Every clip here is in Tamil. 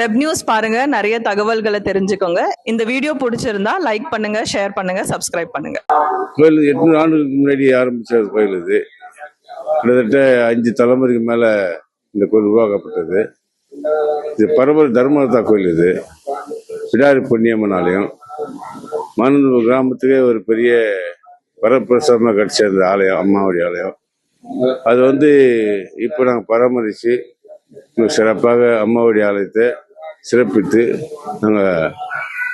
வெப் நியூஸ் பாருங்க நிறைய தகவல்களை தெரிஞ்சுக்கோங்க. இந்த வீடியோ பிடிச்சிருந்தா லைக் பண்ணுங்க ஷேர் பண்ணுங்க சப்ஸ்கிரைப் பண்ணுங்க. கோயில் எட்நூறு ஆண்டுகளுக்கு முன்னாடி ஆரம்பிச்ச கோயில் இது. கிட்டத்தட்ட அஞ்சு தலைமுறைக்கு மேல இந்த கோயில் உருவாக்கப்பட்டது. இது பரம்பர தர்மதா கோயில் இது. பிடாரி பொன்னியம்மன் ஆலயம். மானந்தபுரம் கிராமத்துக்கே ஒரு பெரிய வரப்பிரசாதமாக கிடைச்ச அந்த ஆலயம் அம்மாவுடைய ஆலயம். அது வந்து இப்போ நாங்கள் பராமரித்து சிறப்பாக அம்மாவுடைய ஆலயத்தை சிறப்பித்து நாங்கள்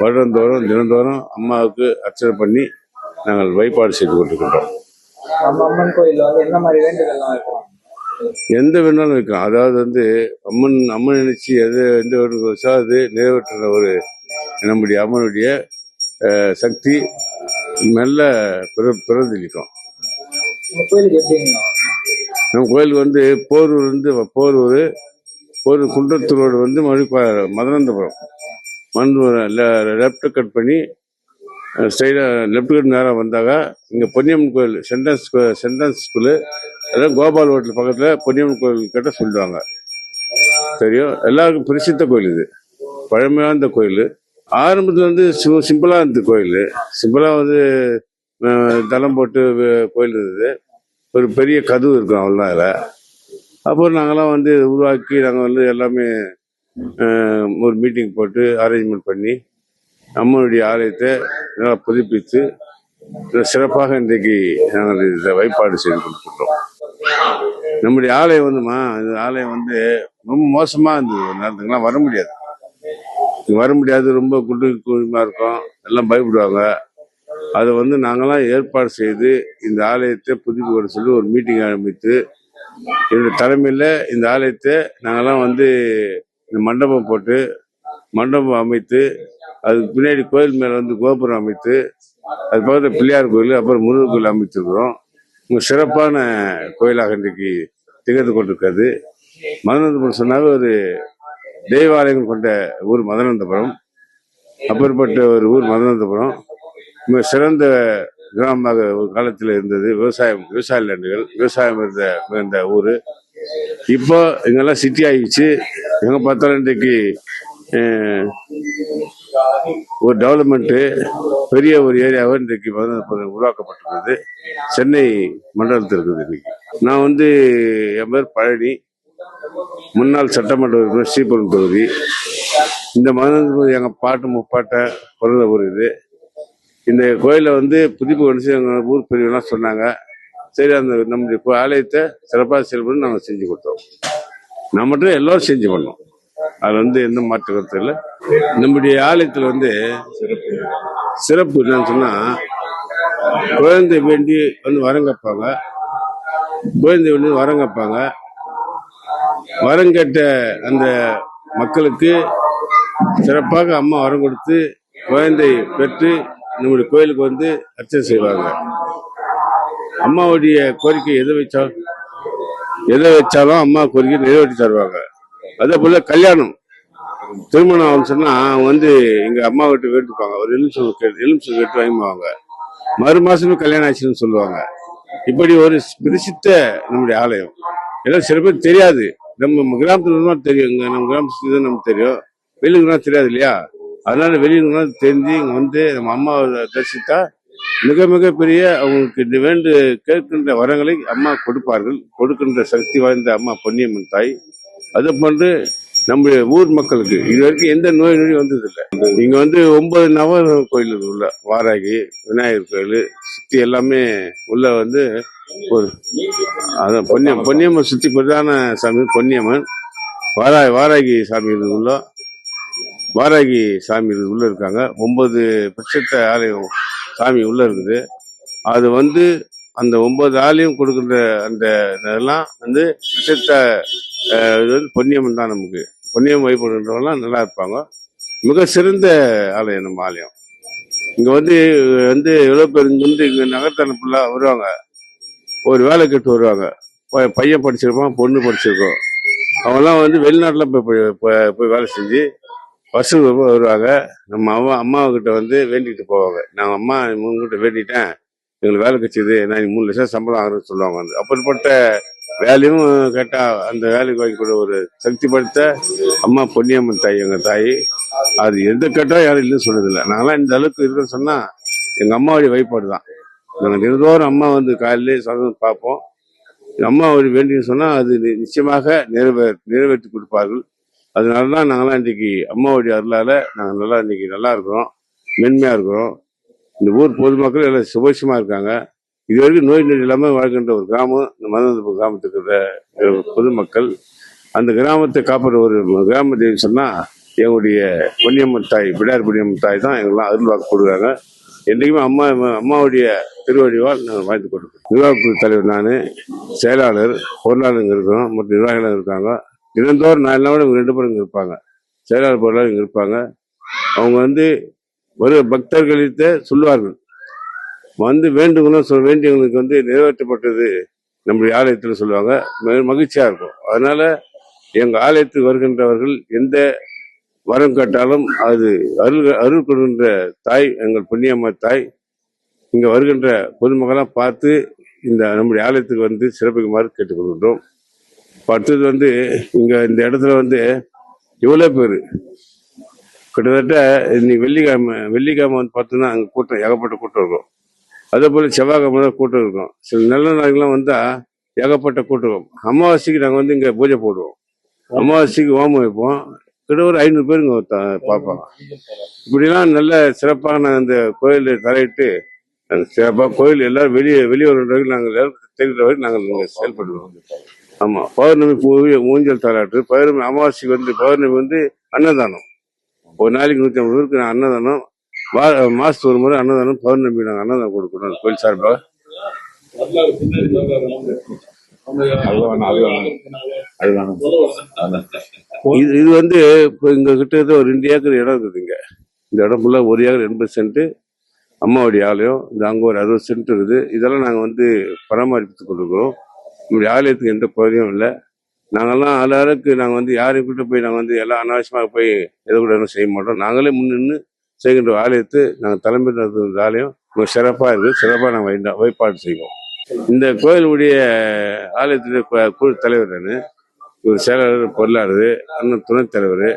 வருடந்தோறும் தினந்தோறும் அம்மாவுக்கு அர்ச்சனை பண்ணி நாங்கள் வழிபாடு செய்து கொண்டிருக்கின்றோம். அம்மன் கோயில்ல வந்து என்ன மாதிரி வேண்டுதல்லாம் எந்த வேணாலும் வைக்கலாம் அதாவது வந்து அம்மன் அம்மன் நினைச்சு எது எந்த வச்சோ அது நிறைவேற்றுற ஒரு நம்முடைய அம்மனுடைய சக்தி நல்ல பிர பிரதிலிக்கும் நம்ம கோயிலுக்கு வந்து போரூர் வந்து போரூர் ஒரு குன்றத்து ரோடு வந்து மறுபடியும் மதுரந்தபுரம் மதுரை லெஃப்ட் கட் பண்ணி ஸ்ட்ரைட்டாக லெஃப்ட் கட் நேராக வந்தாங்க. இங்கே பொன்னியம்மன் கோயில் சென்டன்ஸ் சென்டன்ஸ் ஸ்கூலு அதான் கோபால் ஹோட்டல் பக்கத்தில் பொன்னியம்மன் கோயில் கிட்ட சொல்லுவாங்க தெரியும்? எல்லாருக்கும் பிரசித்த கோயில் இது. பழமையான கோயில். ஆரம்பத்தில் வந்து சிம்பிளாக இருந்தது கோயில். சிம்பிளாக வந்து தளம் போட்டு கோயில் இருந்தது. ஒரு பெரிய கதவு இருக்கும் அவ்வளோதான் அதில். அப்புறம் நாங்களாம் வந்து உருவாக்கி நாங்கள் வந்து எல்லாமே ஒரு மீட்டிங் போட்டு அரேஞ்ச்மெண்ட் பண்ணி அம்மனுடைய ஆலயத்தை நல்லா புதுப்பித்து சிறப்பாக இன்றைக்கு நாங்கள் இதை வழிபாடு செய்து கொடுத்துருக்கோம் நம்முடைய ஆலயம் வந்துமா இந்த ஆலயம் வந்து ரொம்ப மோசமாக இருந்தது. ஒரு நேரத்துக்குலாம் வர முடியாது. வர முடியாது ரொம்ப குண்டு குழுமா இருக்கும் எல்லாம் பயப்படுவாங்க. அதை வந்து நாங்களாம் ஏற்பாடு செய்து இந்த ஆலயத்தை புதுப்பிக்க சொல்லி ஒரு மீட்டிங் ஆரம்பித்து என்னுடைய தலைமையில் இந்த ஆலயத்தை நாங்கள்லாம் வந்து இந்த மண்டபம் போட்டு மண்டபம் அமைத்து அதுக்கு பின்னாடி கோயில் மேலே வந்து கோபுரம் அமைத்து அது பக்கத்தில் பிள்ளையார் கோயில் அப்புறம் முருகன் கோயில் அமைத்திருக்கிறோம். இங்க சிறப்பான கோயிலாக இன்றைக்கு திகழ்ந்து கொண்டிருக்கிறது. மதனந்தபுரம் சொன்னாலும் ஒரு தெய்வாலயங்கள் கொண்ட ஊர் மதனந்தபுரம். அப்பேற்பட்ட ஒரு ஊர் மதனந்தபுரம். மிக சிறந்த கிராமமாக ஒரு காலத்தில் இருந்தது. விவசாயம் விவசாய லேண்டுகள் விவசாயம் இருந்த இருந்த ஊர். இப்போ இங்கெல்லாம் சிட்டி ஆயிடுச்சு. எங்கே பார்த்தாலும் இன்றைக்கு ஒரு டெவலப்மெண்ட்டு பெரிய ஒரு ஏரியாவை இன்றைக்கு மதனந்தபுரம் உருவாக்கப்பட்டுள்ளது சென்னை மண்டலத்தில் இருக்குது இன்னைக்கு நான் வந்து என் பேர் பழனி. முன்னாள் சட்டமன்ற உறுப்பினர் ஸ்ரீபுரம் தொகுதி இந்த மதம் எங்கள் பாட்டு முப்பாட்டை பிறந்த ஊர் இது இந்த கோயிலை வந்து புதுப்பு வந்து எங்கள் ஊர் பெரியவங்களாம் சொன்னாங்க. சரி அந்த நம்முடைய ஆலயத்தை சிறப்பாக செயல்பட நாங்கள் செஞ்சு கொடுத்தோம். நான் மட்டும் எல்லாரும் செஞ்சு பண்ணோம். அது வந்து எந்த மாற்று கருத்து இல்லை. நம்முடைய ஆலயத்தில் வந்து சிறப்பு என்னன்னு சொன்னால் குழந்தை வேண்டி வந்து வரங்கப்பாங்க. குழந்தை வேண்டி வரங்கப்பாங்க. வரங்கட்ட அந்த மக்களுக்கு சிறப்பாக அம்மா வரம் கொடுத்து குழந்தை பெற்று நம்முடைய கோயிலுக்கு வந்து அர்ச்சனை செய்வாங்க. அம்மாவுடைய கோரிக்கை எதை வச்சாலும் எதை வச்சாலும் அம்மா கோரிக்கை நிறைவேற்றி தருவாங்க. அதே போல கல்யாணம். திருமணம் ஆகும்னு சொன்னா அவங்க வந்து எங்க அம்மா கிட்ட வேட்டுப்பாங்க ஒரு எலுமிச்சம் கேட்டு எலுமிச்சம் கேட்டு வாங்கிப்பாங்க. மறு மாசமே கல்யாணம் ஆச்சுன்னு சொல்லுவாங்க. இப்படி ஒரு பிரசித்த நம்முடைய ஆலயம். எல்லாம் சில பேர் தெரியாது. நம்ம கிராமத்துல தெரியும். நம்ம கிராமத்துல தான் நமக்கு தெரியும். வெளியூர்னா தெரியாது இல்லையா? அதனால வெளியூர்னா தெரிஞ்சு இங்க வந்து நம்ம அம்மாவை தரிசித்தா மிக மிக பெரிய அவங்களுக்கு வேண்டு கேட்கின்ற வரங்களை அம்மா கொடுப்பார்கள். கொடுக்கின்ற சக்தி வாய்ந்த அம்மா பொன்னியம்மன் தாய். அது போன்று நம்முடைய ஊர் மக்களுக்கு இது வரைக்கும் எந்த நோய் நொடி வந்ததில்லை. இங்க வந்து ஒன்பது நவ கோயில் இருக்கு உள்ள வாராகி விநாயகர் கோயில் சுத்தி எல்லாமே உள்ள வந்து ஒரு அதான் பொன்னியம் பொன்னியம்மன் சுத்தி பிரதான சாமி பொன்னியம்மன். வாரா வாராகி சாமி உள்ள வாராகி சாமி இருக்கு உள்ள இருக்காங்க. ஒன்பது பிரச்சத்தை ஆலயம் சாமி உள்ள இருக்குது. அது வந்து அந்த ஒன்பது ஆலயம் கொடுக்குற அந்த இதெல்லாம் வந்து பிரசித்த இது வந்து பொன்னியம் தான் நமக்கு. பொன்னியம் வழிபடுறவங்களாம் நல்லா இருப்பாங்க. மிக சிறந்த ஆலயம் நம்ம ஆலயம். இங்க வந்து வந்து எவ்வளோ பேர் இங்க வந்து இங்க நகர்த்தான ஃபுல்லாக வருவாங்க. ஒரு வேலை கட்டு வருவாங்க. பையன் படிச்சிருப்பான் பொண்ணு படிச்சிருக்கோம். அவங்கெல்லாம் வந்து வெளிநாட்டில் போய் போய் வேலை செஞ்சு வருஷம் வருவாங்க. நம்ம அம்மா அம்மாவுக்கிட்ட வந்து வேண்டிட்டு போவாங்க. நான் அம்மா உங்ககிட்ட வேண்டிட்டேன். எங்களுக்கு வேலை கிடைச்சது. நான் மூணு லட்சம் சம்பளம் ஆகுறேன்னு சொல்லுவாங்க வந்து. அப்படிப்பட்ட வேலையும் கேட்டா அந்த வேலைக்கு வாங்கி ஒரு சக்தி படுத்த அம்மா பொன்னியம்மன் தாய் எங்க தாய். அது எந்த கேட்டா யாரும் இல்லைன்னு சொன்னதில்லை. நாங்களாம் இந்த அளவுக்கு இருக்குன்னு சொன்னா எங்க அம்மாவுடைய வழிபாடு தான். நாங்கள் தினதோறும் அம்மா வந்து காலையிலே சாயந்தரம் பார்ப்போம். அம்மா ஒரு வேண்டின்னு சொன்னா அது நிச்சயமாக நிறைவே நிறைவேற்றி கொடுப்பார்கள். அதனால தான் நாங்களாம் இன்னைக்கு அம்மாவுடைய அருளால் நாங்கள் நல்லா இன்னைக்கு நல்லா இருக்கிறோம் மென்மையாக இருக்கிறோம். இந்த ஊர் பொதுமக்கள் எல்லாம் சுபோஷமாக இருக்காங்க. இது வரைக்கும் நோய் நொடி இல்லாமல் வாழ்கின்ற ஒரு கிராமம் இந்த மதனந்தபுரம் கிராமத்துக்கு இருக்கிற பொதுமக்கள். அந்த கிராமத்தை காப்பாற்ற ஒரு கிராம தேவி சொன்னால் எங்களுடைய பொன்னியம்மன் தாய் பிடார் பொன்னியம்மன் தாய் தான் எங்கெல்லாம் அருள் வாக்கு கொடுக்குறாங்க. என்றைக்குமே அம்மா அம்மாவுடைய திருவடிவால் நாங்கள் வாழ்ந்து கொடுக்கிறோம் நிர்வாகக்குழு தலைவர் நான் செயலாளர் பொருளாளருங்க இருக்கிறோம் மற்ற நிர்வாகிகள் இருக்காங்க. தினந்தோறும் நாலு நாள் இவங்க ரெண்டு பேரும் இங்கே இருப்பாங்க. செயலாளர் பொருளாளர் இங்கே இருப்பாங்க. அவங்க வந்து ஒரு பக்தர்களிட்ட சொல்லுவார்கள். வந்து வேண்டுகணும் சொல் வேண்டியவங்களுக்கு வந்து நிறைவேற்றப்பட்டது நம்முடைய ஆலயத்தில் சொல்லுவாங்க. மிக இருக்கும். அதனால எங்கள் ஆலயத்துக்கு வருகின்றவர்கள் எந்த வரம் கேட்டாலும் அது அருள் அருள் கொடுக்கின்ற தாய் எங்கள் புண்ணியம்மா தாய் இங்கே வருகின்ற பொதுமக்களாக பார்த்து இந்த நம்முடைய ஆலயத்துக்கு வந்து சிறப்பிக்குமாறு கேட்டுக்கொள்கின்றோம். இப்ப அடுத்தது வந்து இங்க இந்த இடத்துல வந்து இவ்வளவு பேர். கிட்டத்தட்ட இன்னைக்கு வெள்ளிக்கிழமை வெள்ளிக்கிழமை வந்து பார்த்தோம்னா அங்கே கூட்டம் ஏகப்பட்ட கூட்டம் இருக்கும். அதே போல் செவ்வாய்க்கிழமை தான் கூட்டம் இருக்கும். சில நல்ல நாள்கள்லாம் வந்தால் ஏகப்பட்ட கூட்டம் இருக்கும். அமாவாசைக்கு நாங்கள் வந்து இங்கே பூஜை போடுவோம். அமாவாசைக்கு ஹோமம் வைப்போம். கிட்ட ஒரு ஐநூறு பேர் இங்கே பார்ப்பாங்க. இப்படிலாம் நல்ல சிறப்பான அந்த கோயில் தலையிட்டு சிறப்பாக கோயில் எல்லாரும் வெளியே வெளியூர் வரைக்கும் நாங்கள் எல்லாரும் தெரிகிற வரைக்கும் நாங்கள் செயல்படுவோம். ஆமாம் பௌர்ணமி ஊஞ்சல் தாலாட்டு பௌர்ணமி அமாவாசைக்கு வந்து பௌர்ணமி வந்து அன்னதானம். ஒரு நாளைக்கு நூற்றி ஐம்பது பேருக்கு நான் அன்னதானம் வா மாதத்துக்கு ஒரு முறை அன்னதானம் பௌர்ணமி நாங்கள் அன்னதானம் கொடுக்குறோம் கோயில் சார்பாக. இது இது வந்து இப்போ இங்க கிட்ட ஒரு ரெண்டு ஏக்கர் இடம் இருக்குது இங்க. இந்த இடம் ஃபுல்லா ஒரு ஏக்கர் எண்பது சென்ட் அம்மாவுடைய ஆலயம் இந்த அங்க ஒரு அறுபது சென்ட் இருக்குது. இதெல்லாம் நாங்க வந்து பராமரித்து கொண்டிருக்கிறோம். நம்முடைய ஆலயத்துக்கு எந்த குறையும் இல்லை. நாங்கெல்லாம் ஆளாருக்கு நாங்கள் வந்து யாரையும் கூட்ட போய் நாங்கள் வந்து எல்லாம் அனாவசியமாக போய் எதை கூட செய்ய மாட்டோம். நாங்களே முன்னின்று செய்கின்ற ஆலயத்தை நாங்கள் தலைமை நடத்துகின்ற ஆலயம் ரொம்ப சிறப்பாக இருக்குது சிறப்பாக நாங்கள் வழிபாடு செய்வோம். இந்த கோயிலுடைய ஆலயத்துடைய குழு தலைவர் நான் ஒரு செயலாளர் பொருளாளர் அண்ணன் துணைத் தலைவர்.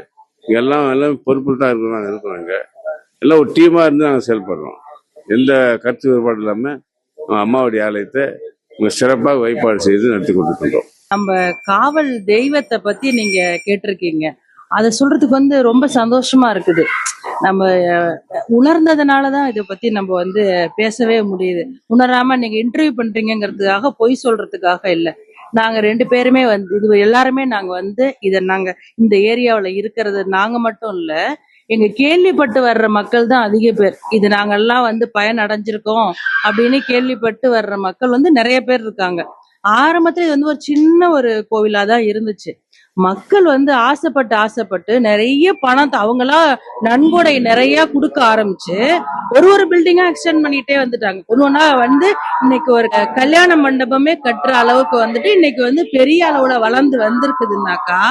எல்லாம் எல்லாம் பொறுப்பு தான் இருக்கிறோம் நாங்கள் இருக்கிறோம் இங்க எல்லாம் ஒரு டீமாக இருந்து நாங்கள் செயல்படுறோம். எந்த கருத்து வேறுபாடு இல்லாமல் அம்மாவுடைய ஆலயத்தை சிறப்பாக வழிபாடு செய்து நடத்தி கொண்டிருக்கின்றோம் நம்ம காவல் தெய்வத்தை பத்தி நீங்க கேட்டிருக்கீங்க. அதை சொல்றதுக்கு வந்து ரொம்ப சந்தோஷமா இருக்குது. நம்ம உணர்ந்ததுனாலதான் இதை பத்தி நம்ம வந்து பேசவே முடியுது. உணராம நீங்க இன்டர்வியூ பண்றீங்கிறதுக்காக பொய் சொல்றதுக்காக இல்ல. நாங்க ரெண்டு பேருமே வந்து இது எல்லாருமே நாங்க வந்து இத நாங்க இந்த ஏரியாவுல இருக்கிறது நாங்க மட்டும் இல்ல எங்க கேள்விப்பட்டு வர்ற மக்கள் தான் அதிக பேர். இது நாங்கெல்லாம் வந்து பயன் அடைஞ்சிருக்கோம் அப்படின்னு கேள்விப்பட்டு வர்ற மக்கள் வந்து நிறைய பேர் இருக்காங்க. ஆரம்பத்துல இது வந்து ஒரு சின்ன ஒரு கோவிலா தான் இருந்துச்சு. மக்கள் வந்து ஆசைப்பட்டு ஆசைப்பட்டு நிறைய பணத்தை அவங்களா நன்கொடை நிறைய கொடுக்க ஆரம்பிச்சு ஒரு ஒரு பில்டிங்கா எக்ஸ்டெண்ட் பண்ணிட்டே வந்துட்டாங்க. ஒன்று ஒன்றா வந்து இன்னைக்கு ஒரு க- கல்யாண மண்டபமே கட்டுற அளவுக்கு வந்துட்டு இன்னைக்கு வந்து பெரிய அளவுல வளர்ந்து வந்திருக்குதுன்னாக்கா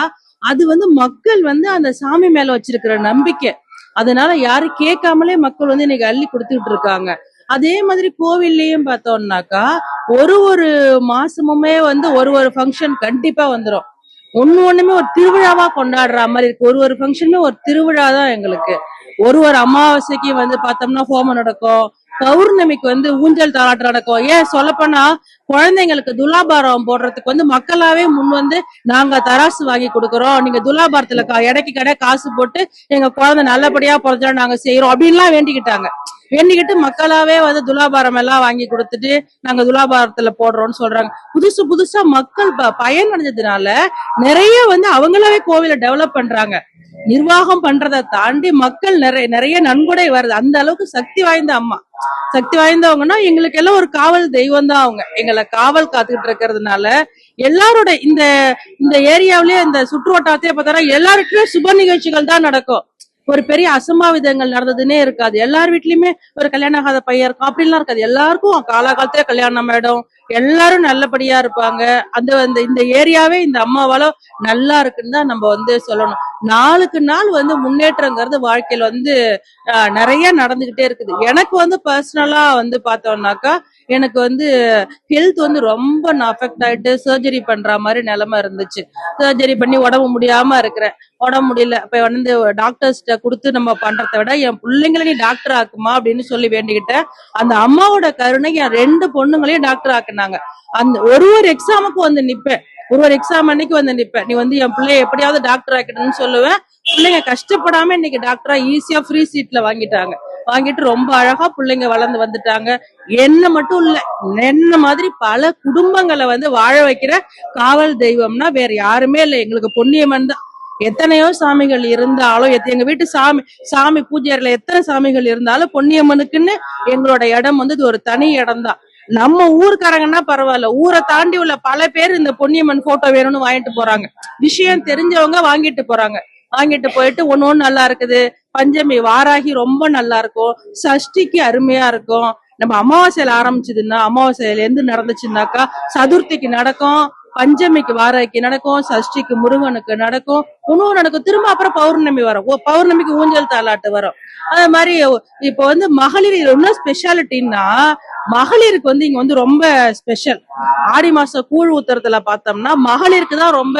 அது வந்து மக்கள் வந்து அந்த சாமி மேல வச்சிருக்கிற நம்பிக்கை. அதனால யாரும் கேட்காமலே மக்கள் வந்து இன்னைக்கு அள்ளி கொடுத்துட்டு இருக்காங்க. அதே மாதிரி கோவில்லையும் பார்த்தோம்னாக்கா ஒரு ஒரு மாசமுமே வந்து ஒரு ஒரு ஃபங்க்ஷன் கண்டிப்பா வந்துடும் ஒண்ணு ஒண்ணுமே ஒரு திருவிழாவா கொண்டாடுற மாதிரி இருக்கு. ஒரு ஒரு ஃபங்க்ஷனுமே ஒரு திருவிழா தான் எங்களுக்கு. ஒரு ஒரு அமாவாசைக்கு வந்து பார்த்தோம்னா ஹோமம் நடக்கும். பௌர்ணமிக்கு வந்து ஊஞ்சல் தாளாட்டம் நடக்கும். ஏன் சொல்லப்போனா குழந்தைங்களுக்கு துலாபாரம் போடுறதுக்கு வந்து மக்களாவே முன் வந்து நாங்க தராசு வாங்கி கொடுக்குறோம். நீங்க துலாபாரத்துல கா- கடை காசு போட்டு எங்க குழந்தை நல்லபடியா பிறந்தா நாங்க செய்யறோம் அப்படின்லாம் வேண்டிக்கிட்டாங்க. வேண்டிக்கிட்டு மக்களாவே வந்து துலாபாரம் எல்லாம் வாங்கி கொடுத்துட்டு நாங்க துலாபாரத்துல போடுறோம்னு சொல்றாங்க. புதுசு புதுசா மக்கள் ப- பயன் அடைஞ்சதுனால நிறைய வந்து அவங்களாவே கோவிலை டெவலப் பண்றாங்க. நிர்வாகம் பண்றதை தாண்டி மக்கள் நிறைய நிறைய நன்கொடை வருது. அந்த அளவுக்கு சக்தி வாய்ந்த அம்மா. சக்தி வாய்ந்தவங்கன்னா எங்களுக்கு எல்லாம் ஒரு காவல் தெய்வம் தான் அவங்க. எங்களை காவல் காத்துக்கிட்டு இருக்கிறதுனால எல்லாரோட இந்த இந்த ஏரியாவிலேயே இந்த சுற்று வட்டாரத்தையே பார்த்தா எல்லாருக்குமே சுப நிகழ்ச்சிகள் தான் நடக்கும். ஒரு பெரிய அசம்பாவிதங்கள் நடந்ததுன்னே இருக்காது. எல்லார் வீட்லயுமே ஒரு கல்யாணம் ஆகாத பையன் இருக்கும். அப்படின்லாம் இருக்காது. எல்லாருக்கும் காலாகாலத்திலே கல்யாணம் ஆயிடும். எல்லாரும் நல்லபடியா இருப்பாங்க. அந்த அந்த இந்த ஏரியாவே இந்த அம்மாவால நல்லா இருக்குன்னு தான் நம்ம வந்து சொல்லணும். நாளுக்கு நாள் வந்து முன்னேற்றங்கிறது வாழ்க்கையில வந்து நிறைய நடந்துகிட்டே இருக்குது. எனக்கு வந்து பர்சனலா வந்து பார்த்தோம்னாக்கா எனக்கு வந்து ஹெல்த் வந்து ரொம்ப அஃபெக்ட் ஆயிட்டு சர்ஜரி பண்ற மாதிரி நிலைமை இருந்துச்சு. சர்ஜரி பண்ணி உடம்பு முடியாம இருக்கிறேன். உடம்பு முடியல. இப்ப வந்து டாக்டர்ஸ்ட கொடுத்து நம்ம பண்றதை விட என் பிள்ளைங்களை நீ டாக்டர் ஆக்குமா அப்படின்னு சொல்லி வேண்டிக்கிட்டேன் அந்த அம்மாவோட கருணை என் ரெண்டு பொண்ணுங்களையும் டாக்டர் இருந்தாங்க அந்த ஒரு ஒரு எக்ஸாமுக்கும் வந்து நிப்பேன் ஒரு ஒரு எக்ஸாம் அன்னைக்கு வந்து நிப்பேன் நீ வந்து என் பிள்ளைய எப்படியாவது டாக்டர் ஆக்கிடணும்னு சொல்லுவேன் பிள்ளைங்க கஷ்டப்படாம இன்னைக்கு டாக்டரா ஈஸியா ஃப்ரீ சீட்ல வாங்கிட்டாங்க. வாங்கிட்டு ரொம்ப அழகா பிள்ளைங்க வளர்ந்து வந்துட்டாங்க. என்ன மட்டும் இல்ல என்ன மாதிரி பல குடும்பங்களை வந்து வாழ வைக்கிற காவல் தெய்வம்னா வேற யாருமே இல்லை. எங்களுக்கு பொன்னியம்மன் தான். எத்தனையோ சாமிகள் இருந்தாலும் எங்க வீட்டு சாமி சாமி பூஜை அறையில எத்தனை சாமிகள் இருந்தாலும் பொன்னியம்மனுக்குன்னு எங்களோட இடம் வந்து இது ஒரு தனி இடம் தான் நம்ம ஊருக்காரங்கன்னா பரவாயில்ல. ஊரை தாண்டி உள்ள பல பேர் இந்த பொன்னியம்மன் போட்டோ வேணும்னு வாங்கிட்டு போறாங்க. விஷயம் தெரிஞ்சவங்க வாங்கிட்டு போறாங்க. வாங்கிட்டு போயிட்டு ஒன்னு ஒண்ணு நல்லா இருக்குது. பஞ்சமி வாராகி ரொம்ப நல்லா இருக்கும். சஷ்டிக்கு அருமையா இருக்கும். நம்ம அமாவாசையில ஆரம்பிச்சதுன்னா அமாவாசையில இருந்து நடந்துச்சுன்னாக்கா சதுர்த்திக்கு நடக்கும். பஞ்சமிக்கு வாராய்க்கு நடக்கும் சஷ்டிக்கு முருகனுக்கு நடக்கும் உணவு நடக்கும். திரும்ப அப்புறம் பௌர்ணமி வரும். ஓ, பௌர்ணமிக்கு ஊஞ்சல் தாலாட்டு வரும். அது மாதிரி இப்போ வந்து மகளிர் என்ன ஸ்பெஷாலிட்டின்னா மகளிருக்கு வந்து இங்க வந்து ரொம்ப ஸ்பெஷல் ஆடி மாசம் கூழ் ஊத்துறதுல பார்த்தோம்னா மகளிருக்கு தான் ரொம்ப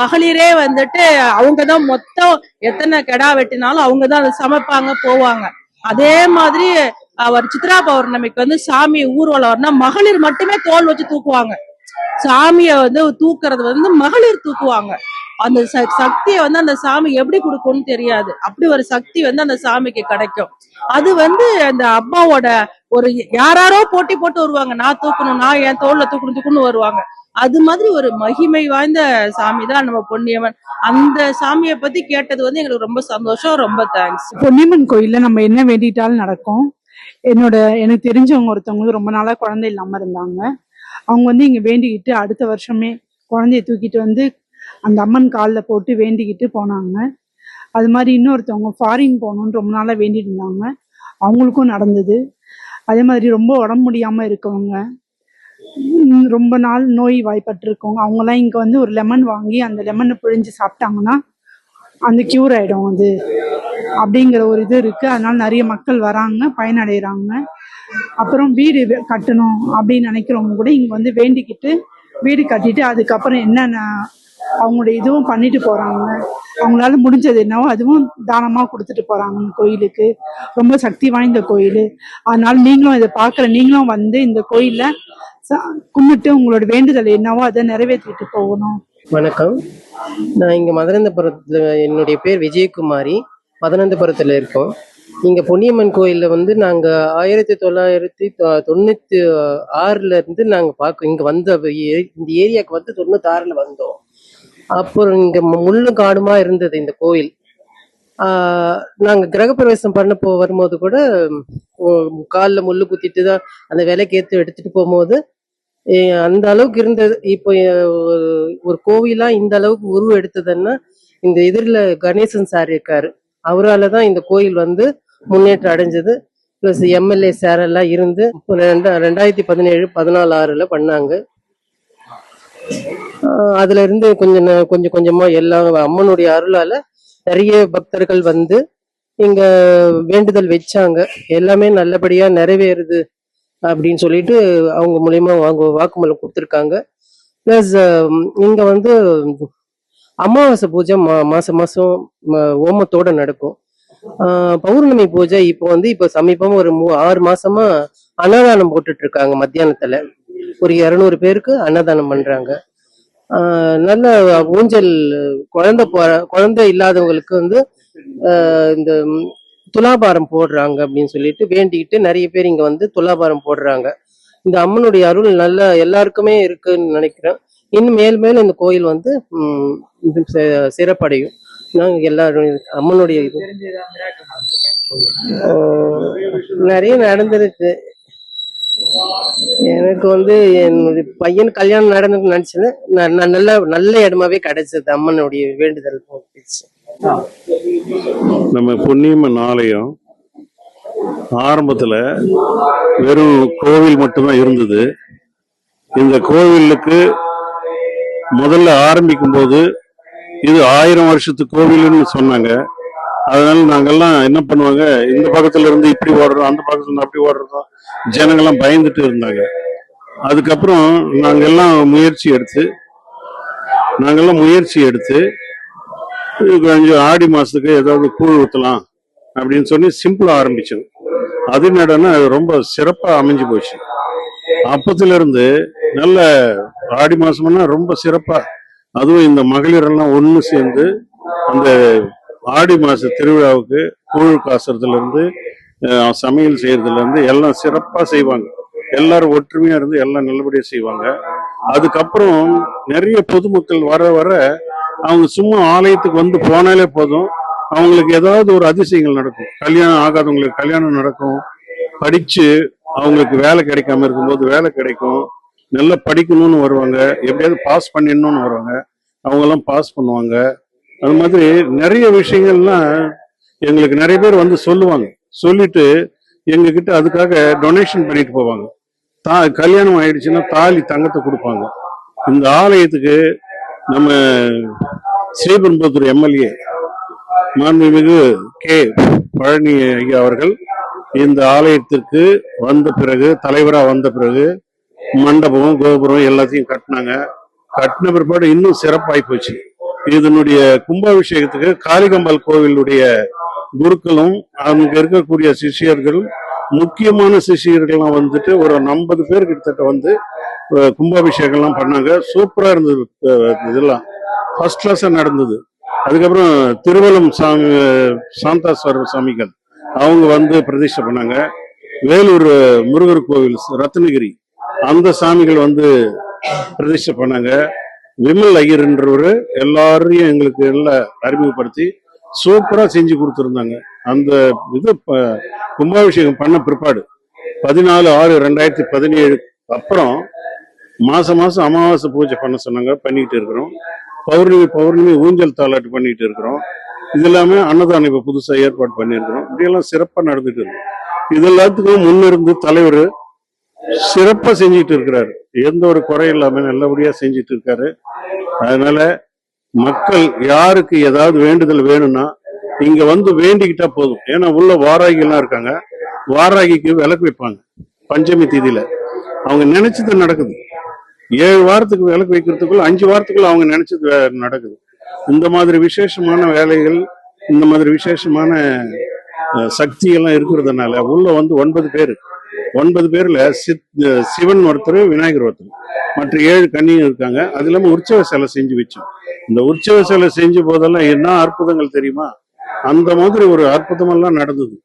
மகளிரே வந்துட்டு அவங்க தான் மொத்தம் எத்தனை கெடா வெட்டினாலும் அவங்க தான் அதை சமைப்பாங்க போவாங்க. அதே மாதிரி அவர் சித்ரா பௌர்ணமிக்கு வந்து சாமி ஊர்வலம் வரணும்னா மகளிர் மட்டுமே தோல் வச்சு தூக்குவாங்க. சாமியை வந்து தூக்குறது வந்து மகளிர் தூக்குவாங்க. அந்த ச- சக்தியை வந்து அந்த சாமி எப்படி கொடுக்கும்னு தெரியாது. அப்படி ஒரு சக்தி வந்து அந்த சாமிக்கு கிடைக்கும். அது வந்து அந்த அம்மாவோட ஒரு யாராரோ போட்டி போட்டு வருவாங்க. நான் தூக்கணும் நான் என் தோல்ல தூக்கணும் தூக்கணும் வருவாங்க. அது மாதிரி ஒரு மகிமை வாய்ந்த சாமி தான் நம்ம பொன்னியம்மன். அந்த சாமியை பத்தி கேட்டது வந்து எங்களுக்கு ரொம்ப சந்தோஷம் ரொம்ப தேங்க்ஸ் பொன்னியம்மன் கோயில்ல நம்ம என்ன வேண்டிட்டாலும் நடக்கும்? என்னோட எனக்கு தெரிஞ்சவங்க ஒருத்தவங்க ரொம்ப நாளா குழந்தை இல்லாம இருந்தாங்க. அவங்க வந்து இங்கே வேண்டிக்கிட்டு அடுத்த வருஷமே குழந்தைய தூக்கிட்டு வந்து அந்த அம்மன் காலில் போட்டு வேண்டிக்கிட்டு போனாங்க. அது மாதிரி இன்னொருத்தவங்க ஃபாரின் போகணுன்னு ரொம்ப நாளாக வேண்டிட்டு இருந்தாங்க. அவங்களுக்கும் நடந்தது. அதே மாதிரி ரொம்ப உடம்பு முடியாமல் இருக்கவங்க ரொம்ப நாள் நோய் வாய்ப்பட்டிருக்கவங்க அவங்கெல்லாம் இங்கே வந்து ஒரு லெமன் வாங்கி அந்த லெமனை பிழிஞ்சு சாப்பிட்டாங்கன்னா அந்த கியூர் ஆகிடும் அது. அப்படிங்கிற ஒரு இது இருக்கு. அதனால நிறைய மக்கள் வராங்க பயனடைகிறாங்க அப்புறம் வீடு கட்டணும் அப்படின்னு நினைக்கிறவங்க கூட இங்க வந்து வேண்டிக்கிட்டு வீடு கட்டிட்டு அதுக்கப்புறம் என்னென்ன அவங்களுடைய இதுவும் பண்ணிட்டு போறாங்க. அவங்களால முடிஞ்சது என்னவோ அதுவும் தானமா கொடுத்துட்டு போறாங்க கோயிலுக்கு. ரொம்ப சக்தி வாய்ந்த கோயில். அதனால நீங்களும் இதை பார்க்குற நீங்களும் வந்து இந்த கோயிலில் ச- கும்பிட்டு உங்களோட வேண்டுதல் என்னவோ அதை நிறைவேற்றிட்டு போகணும். வணக்கம். நான் இங்கே மதுரந்தபுரத்தில் என்னுடைய பேர் விஜயகுமாரி. மதுரந்தபுரத்தில் இருக்கோம். இங்கே பொன்னியம்மன் கோயிலில் வந்து நாங்கள் ஆயிரத்தி தொள்ளாயிரத்தி தொண்ணூற்றி ஆறுலேருந்து நாங்கள் பார்க்கோம் இங்கே வந்த ஏ- இந்த ஏரியாவுக்கு வந்து தொண்ணூத்தாறில் வந்தோம். அப்புறம் இங்கே முள்ளு காடுமா இருந்தது இந்த கோயில். நாங்கள் கிரகப்பிரவேசம் பண்ண போ வரும்போது கூட காலில் முள்ளு குத்திட்டு தான் அந்த விலைக்கேற்று எடுத்துகிட்டு போகும்போது அந்த அளவுக்கு இருந்தது. இப்போ ஒரு- கோவிலாக இந்த அளவுக்கு உருவம் எடுத்ததுன்னா இந்த எதிரில் கணேசன் சார் இருக்காரு. அவரால் தான் இந்த கோயில் வந்து முன்னேற்றம் அடைஞ்சது. ப்ளஸ் எம்எல்ஏ சார் எல்லாம் இருந்து ரெண்டா ரெண்டாயிரத்தி பதினேழு பதினாலு ஆறுல பண்ணாங்க அதுல இருந்து கொஞ்சம் ந- கொஞ்சம் கொஞ்சமா எல்லா அம்மனுடைய அருளால நிறைய பக்தர்கள் வந்து இங்க வேண்டுதல் வச்சாங்க. எல்லாமே நல்லபடியா நிறைவேறுது அப்படின்னு சொல்லிட்டு அவங்க மூலியமா வாங்க வாக்குமூலம் கொடுத்துருக்காங்க. ப்ளஸ் இங்க வந்து அமாவாசை பூஜை மா மாசம் மாசம் ம- நடக்கும். பௌர்ணமி பூஜை இப்போ வந்து இப்போ சமீபமா ஒரு மூ ஆறு மாசமா அன்னதானம் போட்டுட்டு இருக்காங்க மத்தியானத்துல. ஒரு இரநூறு பேருக்கு அன்னதானம் பண்றாங்க. நல்ல ஊஞ்சல் குழந்தை போற- குழந்தை இல்லாதவங்களுக்கு வந்து இந்த துலாபாரம் போடுறாங்க அப்படின்னு சொல்லிட்டு வேண்டிக்கிட்டு நிறைய பேர் இங்க வந்து துலாபாரம் போடுறாங்க. இந்த அம்மனுடைய அருள் நல்ல எல்லாருக்குமே இருக்குன்னு நினைக்கிறேன். இன்னும் மேல் மேலும் இந்த கோயில் வந்து இது சிறப்படையும். நாங்கள் எல்லாரும் அம்மனுடைய இது. நிறைய நடந்திருக்கு. எனக்கு வந்து என்னுடைய பையன் கல்யாணம் நடந்து நினைச்சது நான் நல்ல நல்ல இடமாவே கிடைச்சது அம்மனுடைய வேண்டுதல் போட்டுச்சு நம்ம பொன்னியம்மன் ஆலயம் ஆரம்பத்துல வெறும் கோவில் மட்டும்தான் இருந்தது. இந்த கோவிலுக்கு முதல்ல ஆரம்பிக்கும் போது இது ஆயிரம் வருஷத்து கோவில்னு சொன்னாங்க. அதனால நாங்கெல்லாம் என்ன பண்ணுவாங்க இந்த பக்கத்துல இருந்து இப்படி ஓடுறோம் அந்த பக்கத்துல இருந்து அப்படி ஓடுறோம். ஜனங்கள்லாம் பயந்துட்டு இருந்தாங்க. அதுக்கப்புறம் நாங்கெல்லாம் முயற்சி எடுத்து நாங்கெல்லாம் முயற்சி எடுத்து கொஞ்சம் ஆடி மாசத்துக்கு ஏதாவது கூழ் ஊற்றலாம் அப்படின்னு சொல்லி சிம்பிளா ஆரம்பிச்சோம் அது என்னடான்னா ரொம்ப சிறப்பா அமைஞ்சு போச்சு. அப்பத்துல இருந்து நல்ல ஆடி மாசம்னா ரொம்ப சிறப்பா. அதுவும் இந்த மகளிர் எல்லாம் ஒண்ணு சேர்ந்து அந்த ஆடி மாச திருவிழாவுக்கு கூழ் காசுறதுல இருந்து சமையல் செய்யறதுல இருந்து எல்லாம் சிறப்பா செய்வாங்க. எல்லாரும் ஒற்றுமையா இருந்து எல்லாம் நல்லபடியா செய்வாங்க. அதுக்கப்புறம் நிறைய பொதுமக்கள் வர வர அவங்க சும்மா ஆலயத்துக்கு வந்து போனாலே போதும். அவங்களுக்கு ஏதாவது ஒரு அதிசயங்கள் நடக்கும். கல்யாணம் ஆகாதவங்களுக்கு கல்யாணம் நடக்கும். படிச்சு அவங்களுக்கு வேலை கிடைக்காம இருக்கும்போது வேலை கிடைக்கும். நல்லா படிக்கணும்னு வருவாங்க. எப்படியாவது பாஸ் பண்ணிடணும்னு வருவாங்க. அவங்க எல்லாம் பாஸ் பண்ணுவாங்க. அது மாதிரி நிறைய விஷயங்கள்லாம் எங்களுக்கு நிறைய பேர் வந்து சொல்லுவாங்க. சொல்லிட்டு எங்ககிட்ட அதுக்காக டொனேஷன் பண்ணிட்டு போவாங்க. தா கல்யாணம் ஆயிடுச்சுன்னா தாலி தங்கத்தை கொடுப்பாங்க. இந்த ஆலயத்துக்கு நம்ம ஸ்ரீபெரும்புத்தூர் எம்எல்ஏ மாண்புமிகு கே பழனி ஐயா அவர்கள் இந்த ஆலயத்திற்கு வந்த பிறகு தலைவராக வந்த பிறகு மண்டபம் கோபுரம் எல்லாத்தையும் கட்டினாங்க. கட்டின பிற்பாடு இன்னும் சிறப்பாய் போச்சு. இதனுடைய கும்பாபிஷேகத்துக்கு காளிகம்பாள் கோவிலுடைய குருக்களும் அங்க இருக்கக்கூடிய சிஷியர்கள் முக்கியமான சிஷியர்கள்லாம் வந்துட்டு ஒரு ஐம்பது பேர் கிட்டத்தட்ட வந்து கும்பாபிஷேகம்லாம் பண்ணாங்க. சூப்பரா இருந்தது இதெல்லாம். ஃபர்ஸ்ட் கிளாஸா நடந்தது. அதுக்கப்புறம் திருவலம் சாமி சாந்தாஸ்வரர் சாமிகள் அவங்க வந்து பிரதிஷ்டை பண்ணாங்க. வேலூர் முருகர் கோவில் ரத்னகிரி. அந்த சாமிகள் வந்து பிரதிஷ்டை பண்ணாங்க. விமல் ஐயர்ன்றவர் எல்லாரையும் எங்களுக்கு எல்லாம் அறிமுகப்படுத்தி சூப்பரா செஞ்சு கொடுத்துருந்தாங்க. அந்த இது கும்பாபிஷேகம் பண்ண பிற்பாடு பதினாலு ஆறு ரெண்டாயிரத்தி பதினேழு அப்புறம் மாசம் மாசம் அமாவாசை பூஜை பண்ண சொன்னாங்க பண்ணிட்டு இருக்கிறோம். பௌர்ணமி பௌர்ணமி ஊஞ்சல் தாளாட்டு பண்ணிட்டு இருக்கிறோம். இது எல்லாமே அன்னதானம் இப்ப புதுசாக ஏற்பாடு பண்ணியிருக்கிறோம். இப்படியெல்லாம் சிறப்பாக நடந்துட்டு இருக்கு. இது எல்லாத்துக்கும் முன்னிருந்து தலைவர் சிறப்பா செஞ்சிட்டு இருக்கிறாரு. எந்த ஒரு குறை இல்லாம நல்லபடியா செஞ்சிட்டு இருக்காரு. அதனால மக்கள் யாருக்கு ஏதாவது வேண்டுதல் வேணும்னா இங்க வந்து வேண்டிக்கிட்டா போதும். ஏன்னா உள்ள வாராகிலாம் இருக்காங்க. வாராகிக்கு விளக்கு வைப்பாங்க பஞ்சமி திதியில. அவங்க நினைச்சது நடக்குது. ஏழு வாரத்துக்கு விளக்கு வைக்கிறதுக்குள்ள அஞ்சு வாரத்துக்குள்ள அவங்க நினைச்சது நடக்குது. இந்த மாதிரி விசேஷமான வேலைகள் இந்த மாதிரி விசேஷமான சக்தியெல்லாம் சக்தி எல்லாம் இருக்கிறதுனால உள்ள வந்து ஒன்பது பேர். ஒன்பது பேர்ல சித் சிவன் ஒருத்தர் விநாயகர் ஒருத்தர். மற்ற ஏழு கன்னியும் இருக்காங்க. அது இல்லாம உற்சவ சிலை செஞ்சு வச்சோம். இந்த உற்சவ சிலை செஞ்ச போதெல்லாம் என்ன அற்புதங்கள் தெரியுமா? அந்த மாதிரி ஒரு அற்புதமெல்லாம் நடந்தது.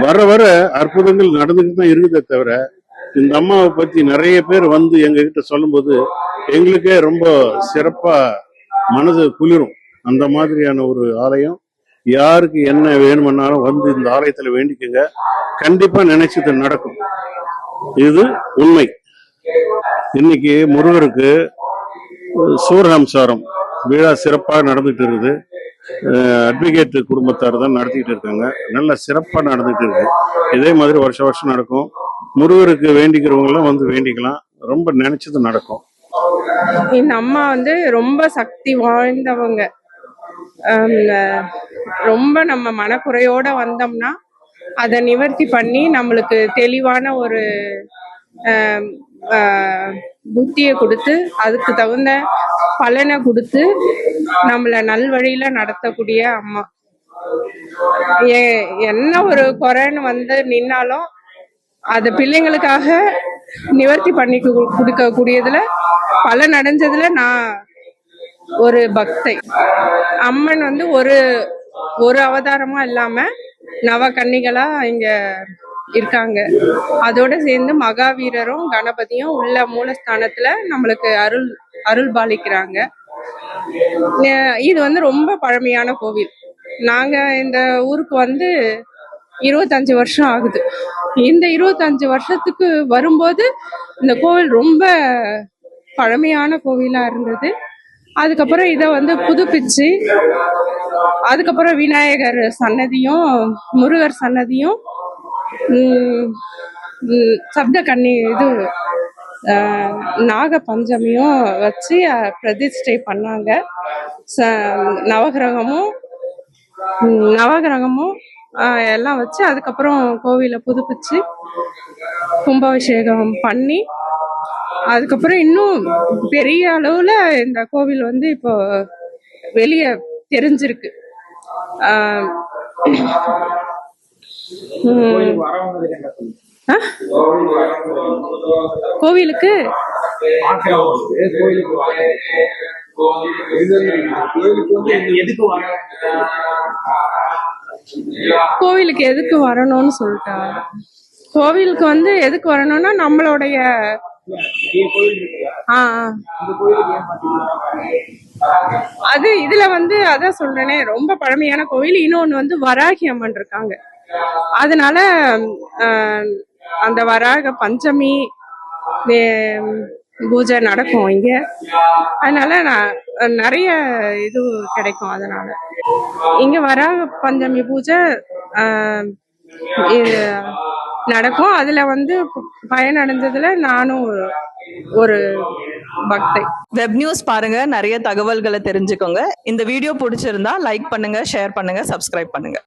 வர வர அற்புதங்கள் நடந்துகிட்டு தான் இருக்குதே தவிர இந்த அம்மாவை பத்தி நிறைய பேர் வந்து எங்க கிட்ட சொல்லும்போது எங்களுக்கே ரொம்ப சிறப்பா மனது குளிரும். அந்த மாதிரியான ஒரு ஆலயம் யாருக்கு என்ன வேணுமென்னாலும் வந்து இந்த ஆலயத்துல வேண்டிக்கங்க. கண்டிப்பா நினைச்சது நடக்கும். இது உண்மை. இன்னைக்கு முருகருக்கு சூரஹம்சாரம் விழா சிறப்பாக நடந்துட்டு இருக்குது. அட்வொகேட் குடும்பத்தார் தான் நடத்திக்கிட்டு இருக்காங்க. நல்ல சிறப்பாக நடந்துட்டு இருக்கு. இதே மாதிரி வருஷம் வருஷம் நடக்கும். முருகருக்கு வேண்டிக்கிறவங்களாம் வந்து வேண்டிக்கலாம். ரொம்ப நினைச்சது நடக்கும். இந்த அம்மா வந்து ரொம்ப சக்தி வாய்ந்தவங்க. ரொம்ப நம்ம மனக்குறையோட வந்தோம்னா அதை நிவர்த்தி பண்ணி நம்மளுக்கு தெளிவான ஒரு புத்தியை கொடுத்து அதுக்கு தகுந்த பலனை கொடுத்து நம்மளை நல்வழியில நடத்தக்கூடிய அம்மா. என்ன ஒரு குறைன்னு வந்து நின்னாலும் அது பிள்ளைங்களுக்காக நிவர்த்தி பண்ணி கு- கொடுக்கக்கூடியதுல பலன் அடைஞ்சதுல நான் ஒரு பக்தை. அம்மன் வந்து ஒரு ஒரு அவதாரமா இல்லாம நவ கன்னிகளா இங்க இருக்காங்க. அதோட சேர்ந்து மகாவீரரும் கணபதியும் உள்ள மூலஸ்தானத்துல நம்மளுக்கு அருள் அருள் பாலிக்கிறாங்க. இது வந்து ரொம்ப பழமையான கோவில். நாங்க இந்த ஊருக்கு வந்து இருபத்தஞ்சு வருஷம் ஆகுது. இந்த இருபத்தஞ்சு வருஷத்துக்கு வரும்போது இந்த கோவில் ரொம்ப பழமையான கோவிலா இருந்தது. அதுக்கப்புறம் இதை வந்து புதுப்பிச்சு அதுக்கப்புறம் விநாயகர் சன்னதியும் முருகர் சன்னதியும் சப்த கன்னி இது ஆஹ் நாக பஞ்சமியும் வச்சு பிரதிஷ்டை பண்ணாங்க. ச நவகிரகமும் நவகிரகமும் எல்லாம் வச்சு அதுக்கப்புறம் கோவிலை புதுப்பிச்சு கும்பாபிஷேகம் பண்ணி அதுக்கப்புறம் இன்னும் பெரிய அளவுல இந்த கோவில் வந்து இப்போ வெளியே தெரிஞ்சிருக்கு. ஆ? கோவிலுக்கு? கோவிலுக்கு எதுக்கு வரணும்னு சொல்லிட்டா? கோவிலுக்கு வந்து எதுக்கு வரணும்னா நம்மளுடைய அது இதுல வந்து அதான் சொல்றேனே ரொம்ப பழமையான கோவில் இன்னொன்னு வந்து வராகி அம்மன் இருக்காங்க. அதனால அந்த வராக பஞ்சமி பூஜை நடக்கும் இங்க. அதனால நான் நிறைய இது கிடைக்கும் அதனால. இங்க வராக பஞ்சமி பூஜை ஆஹ், இது நடக்கும். அதுல வந்து பயனடைஞ்சதுல நானும் ஒரு- ஒரு பக்தை. வெப் நியூஸ் பாருங்க. நிறைய தகவல்களை தெரிஞ்சுக்கோங்க. இந்த வீடியோ பிடிச்சிருந்தா லைக் பண்ணுங்க ஷேர் பண்ணுங்க சப்ஸ்கிரைப் பண்ணுங்க.